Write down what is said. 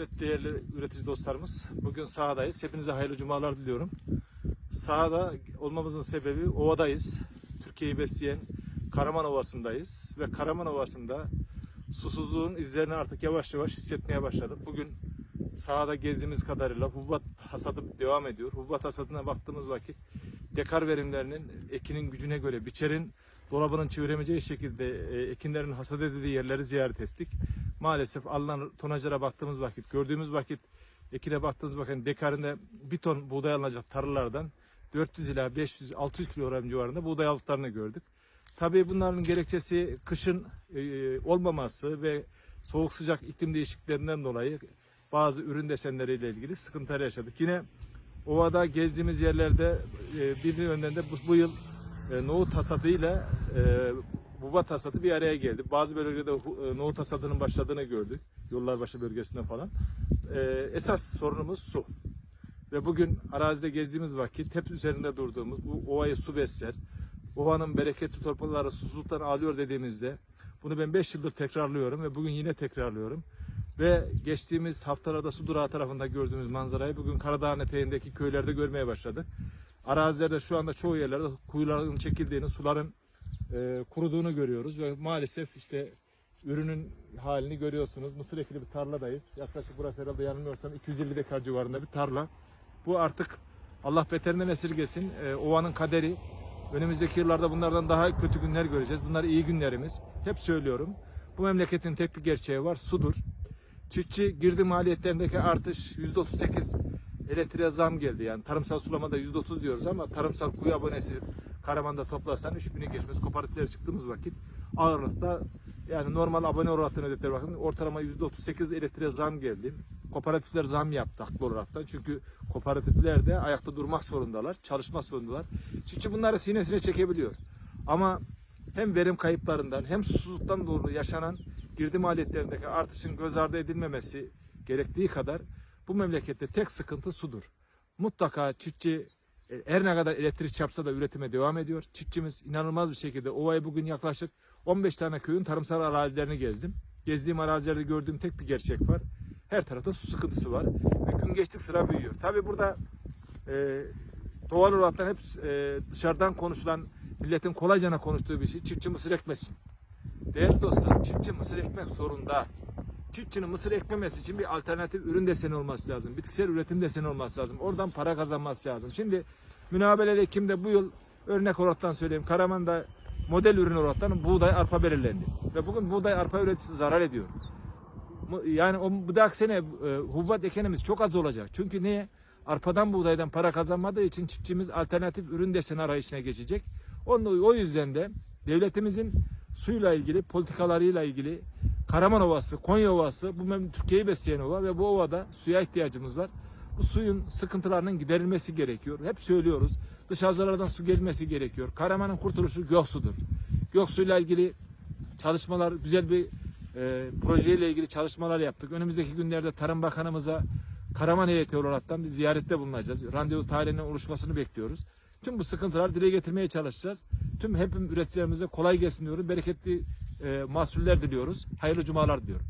Evet değerli üretici dostlarımız bugün sahadayız. Hepinize hayırlı cumalar diliyorum. Sahada olmamızın sebebi ovadayız. Türkiye'yi besleyen Karaman Ovası'ndayız. Ve Karaman Ovası'nda susuzluğun izlerini artık yavaş yavaş hissetmeye başladık. Bugün sahada gezdiğimiz kadarıyla hububat hasadı devam ediyor. Hububat hasadına baktığımız vakit dekar verimlerinin ekinin gücüne göre biçerin dolabının çeviremeyeceği şekilde e, ekinlerin hasat edildiği yerleri ziyaret ettik. Maalesef alınan tonajlara baktığımız vakit, gördüğümüz vakit ekine baktığımız vakit dekarında bir ton buğday alınacak tarlalardan 400 ila 500 600 kilogram civarında buğday aldıklarını gördük. Tabii bunların gerekçesi kışın e, olmaması ve soğuk sıcak iklim değişikliklerinden dolayı bazı ürün desenleriyle ilgili sıkıntılar yaşadık. Yine ovada gezdiğimiz yerlerde e, bir yönden de bu, bu yıl e, nohut hasadıyla e, bubat hasadı bir araya geldi. Bazı bölgelerde e, nohut hasadının başladığını gördük. Yollarbaşı bölgesinde falan. E, esas sorunumuz su. Ve bugün arazide gezdiğimiz vakit hep üzerinde durduğumuz bu ovayı su besler. Ovanın bereketli torpaları susuzluktan alıyor dediğimizde bunu ben 5 yıldır tekrarlıyorum ve bugün yine tekrarlıyorum. Ve geçtiğimiz haftalarda su durağı tarafında gördüğümüz manzarayı bugün Karadağ'ın eteğindeki köylerde görmeye başladık. Arazilerde şu anda çoğu yerlerde kuyuların çekildiğini, suların e, kuruduğunu görüyoruz ve maalesef işte ürünün halini görüyorsunuz. Mısır ekili bir tarladayız. Yaklaşık burası herhalde yanılmıyorsam 250 dekar civarında bir tarla. Bu artık Allah beterinden esirgesin. E, ovanın kaderi. Önümüzdeki yıllarda bunlardan daha kötü günler göreceğiz. Bunlar iyi günlerimiz. Hep söylüyorum. Bu memleketin tek bir gerçeği var. Sudur. Çiftçi girdi maliyetlerindeki artış %38 elektriğe zam geldi. Yani tarımsal sulamada %30 diyoruz ama tarımsal kuyu abonesi Karaman'da toplasan 3000'i geçmez. Kooperatiflere çıktığımız vakit ağırlıkta yani normal abone oranlarına ödetler bakın ortalama %38 elektriğe zam geldi. Kooperatifler zam yaptı haklı olaraktan. Çünkü kooperatifler de ayakta durmak zorundalar, çalışmak zorundalar. Çiftçi bunları sinesine çekebiliyor. Ama hem verim kayıplarından hem susuzluktan dolayı yaşanan girdi maliyetlerindeki artışın göz ardı edilmemesi gerektiği kadar bu memlekette tek sıkıntı sudur. Mutlaka çiftçi her ne kadar elektrik çarpsa da üretime devam ediyor. Çiftçimiz inanılmaz bir şekilde ovayı bugün yaklaşık 15 tane köyün tarımsal arazilerini gezdim. Gezdiğim arazilerde gördüğüm tek bir gerçek var. Her tarafta su sıkıntısı var ve gün geçtik sıra büyüyor. Tabii burada e, doğal olarak hep e, dışarıdan konuşulan milletin kolaycana konuştuğu bir şey çiftçi mısır ekmesin. Değerli dostlar çiftçi mısır ekmek zorunda. Çiftçinin mısır ekmemesi için bir alternatif ürün deseni olması lazım. Bitkisel üretim deseni olması lazım. Oradan para kazanması lazım. Şimdi münabeleli Ekim'de bu yıl örnek olaraktan söyleyeyim. Karaman'da model ürün olaraktan buğday arpa belirlendi. Ve bugün buğday arpa üreticisi zarar ediyor. Yani o bu dahaki sene e, hububat ekenimiz çok az olacak. Çünkü niye? Arpadan buğdaydan para kazanmadığı için çiftçimiz alternatif ürün deseni arayışına geçecek. Onun, o yüzden de devletimizin suyla ilgili politikalarıyla ilgili Karaman Ovası, Konya Ovası bu Türkiye'yi besleyen ova ve bu ovada suya ihtiyacımız var. Bu suyun sıkıntılarının giderilmesi gerekiyor. Hep söylüyoruz. Dış havzalardan su gelmesi gerekiyor. Karaman'ın kurtuluşu Göksu'dur. Göksu'yla ilgili çalışmalar, güzel bir e, projeyle ilgili çalışmalar yaptık. Önümüzdeki günlerde Tarım Bakanımıza Karaman heyeti olaraktan bir ziyarette bulunacağız. Randevu tarihinin oluşmasını bekliyoruz. Tüm bu sıkıntıları dile getirmeye çalışacağız. Tüm hepim üreticilerimize kolay gelsin diyorum. Bereketli e, mahsuller diliyoruz. Hayırlı cumalar diliyorum.